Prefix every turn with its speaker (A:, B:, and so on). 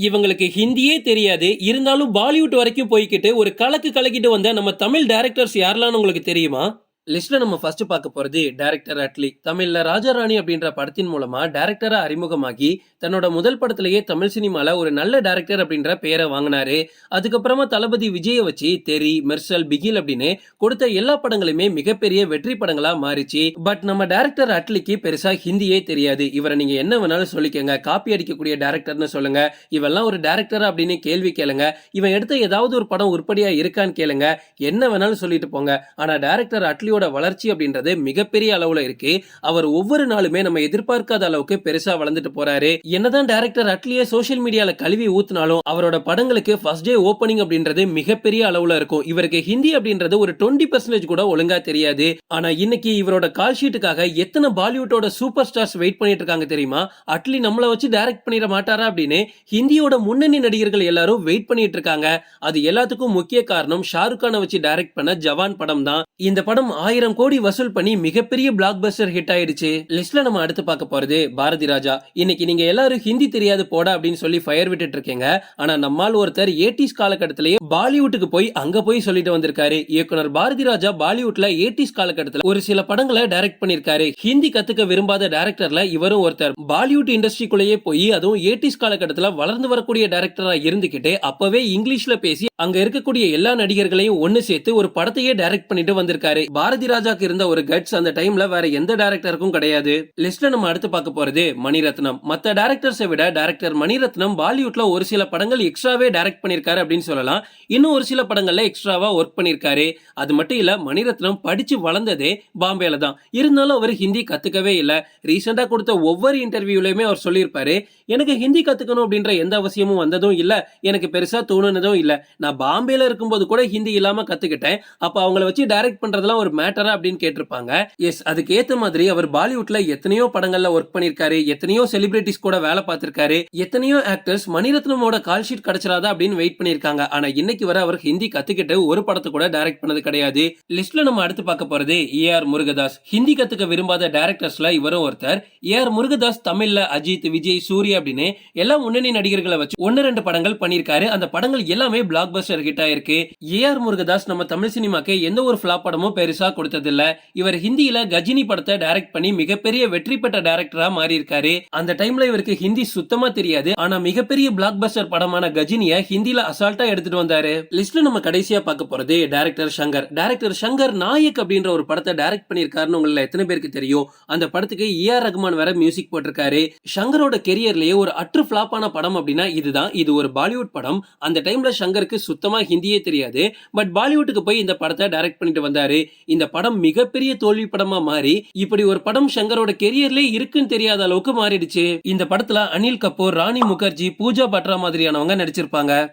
A: இவங்களுக்கு ஹிந்தியே தெரியாது. இருந்தாலும் பாலிவுட் வரைக்கும் போய்க்கிட்டு ஒரு கலக்கு கலக்கிட்டு வந்த நம்ம தமிழ் டேரக்டர்ஸ் யாரெல்லாம் உங்களுக்கு தெரியுமா? லிஸ்ட்ல நம்ம ஃபர்ஸ்ட் பார்க்க போறது டைரக்டர் அட்லி தமிழ்ல ராஜாராணி அப்படின்ற படத்தின் மூலமா டைரக்டரா அறிமுகமாகி தன்னோட முதல் படத்திலேயே தமிழ் சினிமால ஒரு நல்ல டைரக்டர் அப்படின்ற பெயரை வாங்கினாரு. அதுக்கப்புறமா தளபதி விஜயை வச்சு தெரி மெர்சல் பிகில் அப்படின்னு கொடுத்த எல்லா படங்களுமே மிகப்பெரிய வெற்றி படங்களா மாறிச்சு. பட் நம்ம டைரக்டர் அட்லிக்கு பெருசா ஹிந்தியே தெரியாது. இவரை நீங்க என்ன வேணாலும் சொல்லிக்கங்க. காப்பி அடிக்கக்கூடிய டைரக்டர்னு சொல்லுங்க. இவெல்லாம் ஒரு டைரக்டர் அப்படின்னு கேள்வி கேளுங்க. இவன் எடுத்த ஏதாவது ஒரு படம் உருப்படியா இருக்கான்னு கேளுங்க. என்ன வேணாலும் சொல்லிட்டு போங்க. ஆனா டைரக்டர் அட்லியோட வளர்ச்சி அப்படின்றது மிகப்பெரிய அளவுல இருக்கு. அவர் ஒவ்வொரு நாளுமே நம்ம எதிர்பார்க்காத அளவுக்கு பெருசா வளர்ந்துட்டு போறாரு. என்னதான் டேரக்டர் அட்லியே சோசியல் மீடியால கழுவி ஊத்தினாலும் அவரோட படங்களுக்கு ஃபர்ஸ்ட் டே ஓப்பனிங் அப்படின்றது மிகப்பெரிய அளவுல இருக்கும். இவருக்கு ஹிந்தி அப்படின்றது ஒரு டுவெண்ட்டி பர்சன்டேஜ் கூட ஒழுங்கா தெரியாது. ஆனா இன்னைக்கு இவரோட கால் ஷீட்டுக்காக எத்தனை பாலிவுட்டோட சூப்பர் ஸ்டார்ஸ் வெயிட் பண்ணிட்டு இருக்காங்க தெரியுமா? அட்லி நம்மள வச்சு டைரக்ட் பண்ணிட மாட்டாரா அப்படின்னு ஹிந்தியோட முன்னணி நடிகர்கள் எல்லாரும் வெயிட் பண்ணிட்டு இருக்காங்க. அது எல்லாத்துக்கும் முக்கிய காரணம் ஷாருக் கானை வச்சு டைரக்ட் பண்ண ஜவான் படம் தான் இந்த படம் ஆயிரம் கோடி வசூல் பண்ணி மிகப்பெரிய பிளாக் பஸ்டர் ஹிட் ஆயிடுச்சு. லிஸ்ட்ல நம்ம அடுத்து பார்க்க போறது பாரதி ராஜா. இன்னைக்கு நீங்க எல்லாரும் ஹிந்தி தெரியாது போடா அப்படின்னு சொல்லி ஃபயர் விட்டுட்டு இருக்கீங்க. ஆனா நம்மால் ஒருத்தர் ஏட்டிஸ் காலகட்டத்திலேயே பாலிவுட்டுக்கு போய் அங்க போய் சொல்லிட்டு வந்திருக்காரு. இயக்குனர் பாரதி ராஜா பாலிவுட்ல ஏடிஸ் காலகட்டத்தில் ஒரு சில படங்களை டைரக்ட் பண்ணிருக்காரு ஹிந்தி கத்துக்க விரும்பாத டைரக்டர்ல இவரும் ஒருத்தர். பாலிவுட் இண்டஸ்ட்ரிக்குள்ளேயே போய் அதுவும் ஏடிஸ் காலகட்டத்துல வளர்ந்து வரக்கூடிய டைரக்டரா இருந்துகிட்டு அப்பவே இங்கிலீஷ்ல பேசி அங்க இருக்கக்கூடிய எல்லா நடிகர்களையும் ஒன்னு சேர்த்து ஒரு படத்தையே டைரக்ட் பண்ணிட்டு வந்திருக்காரு. பாரதி ராஜாக்கு இருந்த ஒரு கட்ஸ் அந்த டைம்ல வேற எந்த டேரக்டருக்கும் கிடையாது. லிஸ்ட்ல நம்ம அடுத்து பார்க்க போறது மணிரத்னம். மத்த டைரக்டர்ஸை விட டேரக்டர் மணிரத்னம் பாலிவுட்ல ஒரு சில படங்கள் எக்ஸ்ட்ராவே டைரக்ட் பண்ணிருக்காரு அப்படின்னு சொல்லலாம். இன்னும் ஒரு சில படங்கள்ல எக்ஸ்ட்ராவா ஒர்க் பண்ணிருக்காரு. அது மட்டும் இல்ல மணிரத்னம் படிச்சு வளர்ந்ததே பாம்பேல தான். இருந்தாலும் அவர் ஹிந்தி கத்துக்கவே இல்லை. ரீசெண்டா கொடுத்த ஒவ்வொரு இன்டர்வியூலயுமே அவர் சொல்லியிருப்பாரு எனக்கு ஹிந்தி கத்துக்கணும் அப்படின்ற எந்த அவசியமும் வந்ததும் இல்ல. எனக்கு பெருசா தோணுனதும் இல்ல. நான் பாம்பேல இருக்கும்போது கூட ஹிந்தி இல்லாம கத்துக்கிட்டேன். அப்ப அவங்கள வச்சு டைரக்ட் பண்றதெல்லாம் ஒரு மேட்டரா அப்படின்னு கேட்டிருப்பாங்க. எஸ் அதுக்கு ஏத்த மாதிரி அவர் பாலிவுட்ல எத்தனையோ படங்கள்ல ஒர்க் பண்ணிருக்காரு. எத்தனையோ செலிபிரிட்டிஸ் கூட வேலை பார்த்திருக்காரு. எத்தனையோ ஆக்டர்ஸ் மணிரத்னமோட கால் ஷீட் கிடைச்சிடாதா அப்படின்னு வெயிட் பண்ணிருக்காங்க. ஆனா இன்னைக்கு வர அவர் ஹிந்தி கத்துக்கிட்டு ஒரு படத்தை கூட டைரக்ட் பண்ணது கிடையாது. லிஸ்ட்ல நம்ம அடுத்து பார்க்க போறது ஏ ஆர் முருகதாஸ். ஹிந்தி கத்துக்க விரும்பாத டைரக்டர்ஸ்ல இவரும் ஒருத்தர். ஏ ஆர் முருகதாஸ் தமிழ்ல அஜித் விஜய் சூரிய அப்படின்னு எல்லா முன்னணி நடிகர்களை வச்சு ஒன்னு ரெண்டு படங்கள் பண்ணிருக்காரு அந்த படங்கள் எல்லாமே பிளாக் பஸ்டர் ஹிட் ஆயிருக்கு ஏ ஆர் முருகதாஸ் நம்ம தமிழ் சினிமாக்கு எந்த ஒரு ஃபிளாப் படமும் பெருசா கொடுத்ததில்ல. இவர் ஹிந்தியில கஜினி படத்தை டைரக்ட் பண்ணி மிகப்பெரிய வெற்றி பெற்ற டைரக்டரா மாறி இருக்காரு அந்த டைம்ல இவருக்கு ஹிந்தி சுத்தமா தெரியாது. ஆனா மிகப்பெரிய பிளாக் பஸ்டர் படமான கஜினிய ஹிந்தில அசால்ட்டா எடுத்துட்டு வந்தாரு. லிஸ்ட்ல நம்ம கடைசியா பார்க்க போறது டைரக்டர் சங்கர். டைரக்டர் சங்கர் நாயக் அப்படின்ற ஒரு படத்தை டைரக்ட் பண்ணியிருக்காருன்னு உங்கள எத்தனை பேருக்கு தெரியும்? அந்த படத்துக்கு ஏ ஆர் ரகுமான் வேற மியூசிக் போட்டிருக்காரு. சங்கரோட கெரியர்லயே ஒரு அற்று ஃபிளாப்பான படம் அப்படின்னா இதுதான். இது ஒரு பாலிவுட் படம். அந்த டைம்ல சங்கருக்கு சுத்தமா ஹிந்தியே தெரியாது. பட் பாலிவுட்டுக்கு போய் இந்த படத்தை டைரக்ட் பண்ணிட்டு வந்தாரு. இந்த படம் மிகப்பெரிய தோல்வி படமா மாறி இப்படி ஒரு படம் சங்கரோட கெரியர்ல இருக்குன்னு தெரியாத அளவுக்கு மாறிடுச்சு. இந்த படத்துல அனில் கபூர் ராணி முகர்ஜி பூஜா பட்ரா மாதிரியானவங்க நடிச்சிருப்பாங்க.